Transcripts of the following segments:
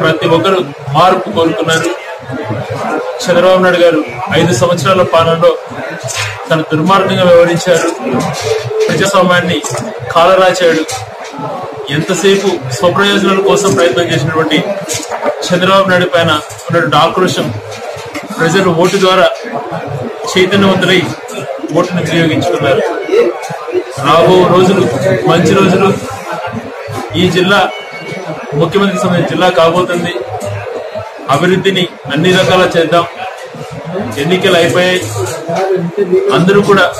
ప్రతి ఒక్కరు మార్పు కోరుకున్నారు చంద్రబాబు నాయుడు గారు ఐదు సంవత్సరాల పాలనలో తన దుర్మార్గంగా వ్యవహరించారు. ప్రజాస్వామ్యాన్ని కాలరాచాడు. ఎంతసేపు స్వప్రయోజనాల కోసం ప్రయత్నం చేసినటువంటి చంద్రబాబు నాయుడు పైన ఉన్నటువంటి ఆక్రోశం ప్రజలు ఓటు ద్వారా చైతన్యవంతులై ఓటును వినియోగించుకున్నారు. రాబో రోజులు మంచి రోజులు ఈ జిల్లా ముఖ్యమంత్రికి సంబంధించిన జిల్లా కాబోతుంది. అభివృద్ధిని అన్ని రకాల చేద్దాం. ఎన్నికలు అయిపోయాయి. అందరూ కూడా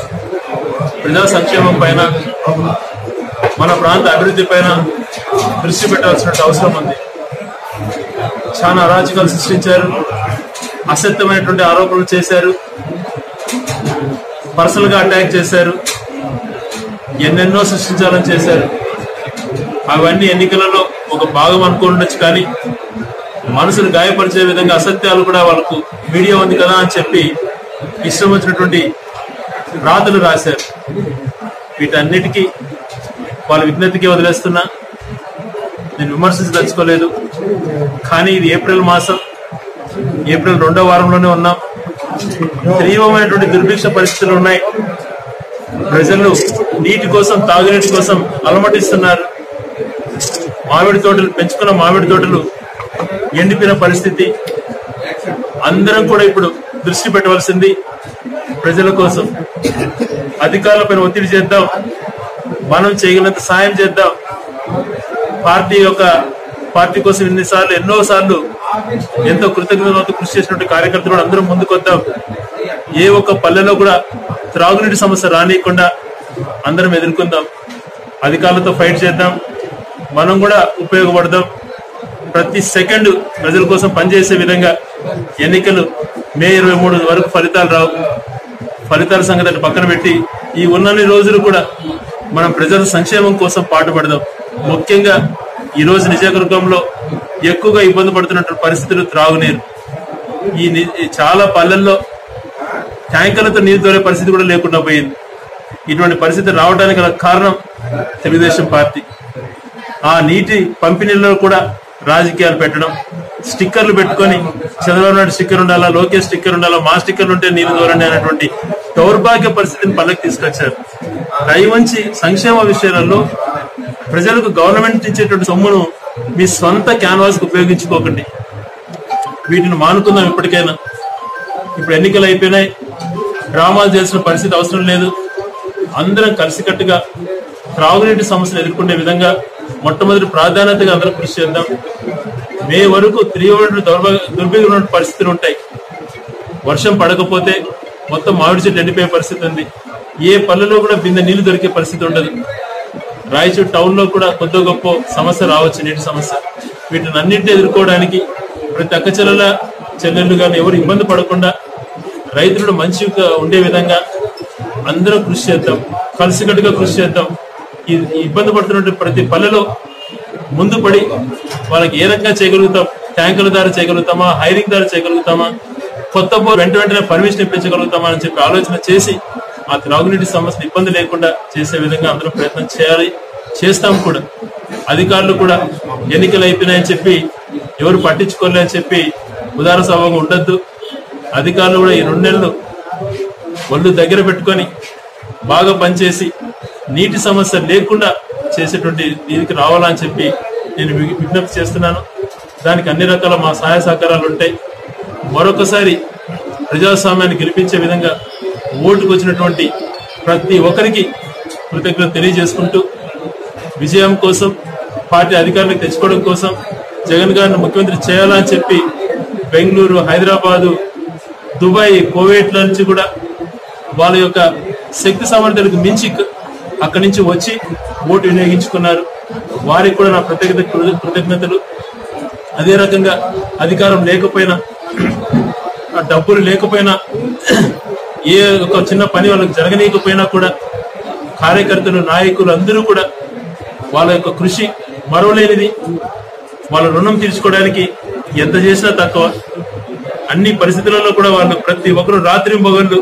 ప్రజా సంక్షేమం పైన మన ప్రాంత అభివృద్ధి పైన దృష్టి పెట్టాల్సిన అవసరం ఉంది. చాలా అరాచకాలు సృష్టించారు. అసత్యమైనటువంటి ఆరోపణలు చేశారు. పర్సనల్గా అటాక్ చేశారు. ఎన్నెన్నో సృష్టించాలని చేశారు. అవన్నీ ఎన్నికలలో ఒక భాగం అనుకుండొచ్చు కానీ మనసును గాయపరిచే విధంగా అసత్యాలు కూడా వాళ్ళకు మీడియా ఉంది కదా అని చెప్పి ఇష్టం వచ్చినటువంటి రాతలు రాశారు. వీటన్నిటికీ వాళ్ళ విజ్ఞతకి వదిలేస్తున్నా. నేను విమర్శించదలుచుకోలేదు. కానీ ఇది ఏప్రిల్ మాసం. ఏప్రిల్ రెండో వారంలోనే ఉన్నాం. తీవ్రమైనటువంటి దుర్భిక్ష పరిస్థితులు ఉన్నాయి. ప్రజలు నీటి కోసం తాగునీటి కోసం అలమటిస్తున్నారు. మామిడి తోటలు పెంచుకున్న మామిడి తోటలు ఎండిపోయిన పరిస్థితి. అందరం కూడా ఇప్పుడు దృష్టి పెట్టవలసింది ప్రజల కోసం. అధికారులపైన ఒత్తిడి చేద్దాం. మనం చేయగలిగినంత సాయం చేద్దాం. పార్టీ యొక్క పార్టీ కోసం ఎన్నిసార్లు ఎన్నో సార్లు ఎంతో కృతజ్ఞతతో కృషి చేసినటువంటి కార్యకర్తలు కూడా అందరం ముందుకొద్దాం ఏ ఒక్క పల్లెలో కూడా త్రాగునీటి సమస్య రానియకుండా అందరం ఎదుర్కొందాం. అధికారులతో ఫైట్ చేద్దాం. మనం కూడా ఉపయోగపడదాం ప్రతి సెకండ్ ప్రజల కోసం పనిచేసే విధంగా ఎన్నికలు మే ఇరవై మూడు వరకు ఫలితాలు రావు. ఫలితాల సంగతిని పక్కన పెట్టి ఈ ఉన్నన్ని రోజులు కూడా మనం ప్రజల సంక్షేమం కోసం పాటుపడదాం. ముఖ్యంగా ఈరోజు రోజు ఎక్కువగా ఇబ్బంది పడుతున్నటువంటి పరిస్థితులు త్రాగునీరు. ఈ ని- ఈ చాలా పల్లెల్లో ట్యాంకర్లతో నీరు దొరే పరిస్థితి కూడా లేకుండా పోయింది. ఇటువంటి పరిస్థితి రావడానికి గల కారణం తెలుగుదేశం పార్టీ. ఆ నీటి పంపిణీలో కూడా రాజకీయాలు పెట్టడం స్టిక్కర్లు పెట్టుకొని చంద్రబాబు నాయుడు స్టిక్కర్ ఉండాలా లోకేష్ స్టిక్కర్ ఉండాలా మా స్టిక్కర్ ఉంటే నీరు దూరండి అనేటువంటి దౌర్భాగ్య పరిస్థితిని పల్లెకి తీసుకొచ్చారు. దయవంచి సంక్షేమ విషయాలలో ప్రజలకు గవర్నమెంట్ ఇచ్చేటువంటి సొమ్మును మీ సొంత క్యాన్వాస్కు ఉపయోగించుకోకండి. వీటిని మానుకుందాం ఇప్పటికైనా. ఇప్పుడు ఎన్నికలు అయిపోయినాయి. డ్రామాలు చేసిన పరిస్థితి అవసరం లేదు. అందరం కలిసికట్టుగా త్రాగునీటి సమస్యను ఎదుర్కొనే విధంగా మొట్టమొదటి ప్రాధాన్యతగా అందరూ కృషి చేద్దాం. మే వరకు తీవ్రమైన దౌర్భాగ్య దుర్భిగమైన పరిస్థితులు ఉంటాయి. వర్షం పడకపోతే మొత్తం మామిడి చెట్టు ఎండిపోయే పరిస్థితి ఉంది. ఏ పల్లెలో కూడా బిందె నీళ్ళు దొరికే పరిస్థితి ఉండదు. రాయచూరు టౌన్లో కూడా కొద్ది గొప్ప సమస్య రావచ్చు నీటి సమస్య. వీటిని అన్నింటినీ ఎదుర్కోవడానికి ప్రతి అక్క చెల్లెల చెల్లెళ్ళు కానీ ఎవరు ఇబ్బంది పడకుండా రైతులు మంచిగా ఉండే విధంగా అందరం కృషి చేద్దాం. కలిసికట్టుగా కృషి చేద్దాం. ఇబ్బంది పడుతున్న ప్రతి పల్లెలో ముందు పడి వాళ్ళకి ఏ రకంగా చేయగలుగుతాం? ట్యాంకుల ద్వారా చేయగలుగుతామా? హైరింగ్ ద్వారా చేయగలుగుతామా? కొత్త బోర్ వెంట వెంటనే పర్మిషన్ ఇప్పించగలుగుతామా అని చెప్పి ఆలోచన చేసి ఆ త్రాగునీటి సమస్యను ఇబ్బంది లేకుండా చేసే విధంగా అందరూ ప్రయత్నం చేయాలి. చేస్తాం కూడా. అధికారులు కూడా ఎన్నికలు అయిపోయినాయని చెప్పి ఎవరు పట్టించుకోలే అని చెప్పి ఉదార స్వభావం ఉండద్దు. అధికారులు కూడా ఈ రెండు నెలలు ఒళ్ళు దగ్గర పెట్టుకొని బాగా పనిచేసి నీటి సమస్య లేకుండా చేసేటువంటి దీనికి రావాలని చెప్పి నేను వి- విజ్ఞప్తి చేస్తున్నాను. దానికి అన్ని రకాల మా సహాయ సహకారాలు ఉంటాయి. మరొకసారి ప్రజాస్వామ్యాన్ని గెలిపించే విధంగా ఓటుకు వచ్చినటువంటి ప్రతి ఒక్కరికి కృతజ్ఞత తెలియజేసుకుంటూ విజయం కోసం పార్టీ అధికారులకు తెచ్చుకోవడం కోసం జగన్ గారిని ముఖ్యమంత్రి చేయాలని చెప్పి బెంగళూరు హైదరాబాదు దుబాయ్ కోవేట్ల నుంచి కూడా వాళ్ళ యొక్క శక్తి సామర్థ్యాలకు మించి అక్కడి నుంచి వచ్చి ఓటు వినియోగించుకున్నారు. వారికి కూడా నా ప్రత్యేకత కృతజ్ఞతలు. అదే రకంగా అధికారం లేకపోయినా డబ్బులు లేకపోయినా ఏ ఒక చిన్న పని వాళ్ళకి జరగనీయకపోయినా కూడా కార్యకర్తలు నాయకులు అందరూ కూడా వాళ్ళ యొక్క కృషి మరవలేనిది. వాళ్ళ రుణం తీర్చుకోవడానికి ఎంత చేసినా తక్కువ. అన్ని పరిస్థితులలో కూడా వాళ్ళు ప్రతి ఒక్కరు రాత్రి మొగళ్ళు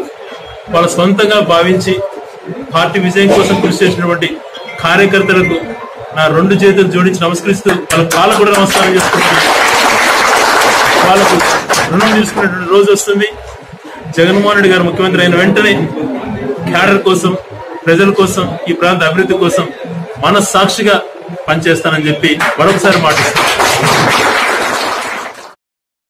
వాళ్ళ సొంతంగా భావించి పార్టీ విజయం కోసం కృషి చేసినటువంటి కార్యకర్తలకు నా రెండు చేతులు జోడించి నమస్కరిస్తూ వాళ్ళ కాళ్ళకు కూడా నమస్కారం చేసుకుంటున్నాను. వాళ్ళకు రుణం తీసుకునేటువంటి రోజు వస్తుంది. జగన్మోహన్ రెడ్డి గారు ముఖ్యమంత్రి అయిన వెంటనే క్యాడర్ కోసం ప్రజల కోసం ఈ ప్రాంత అభివృద్ధి కోసం మనస్సాక్షిగా పనిచేస్తానని చెప్పి మరొకసారి మాటిస్తాను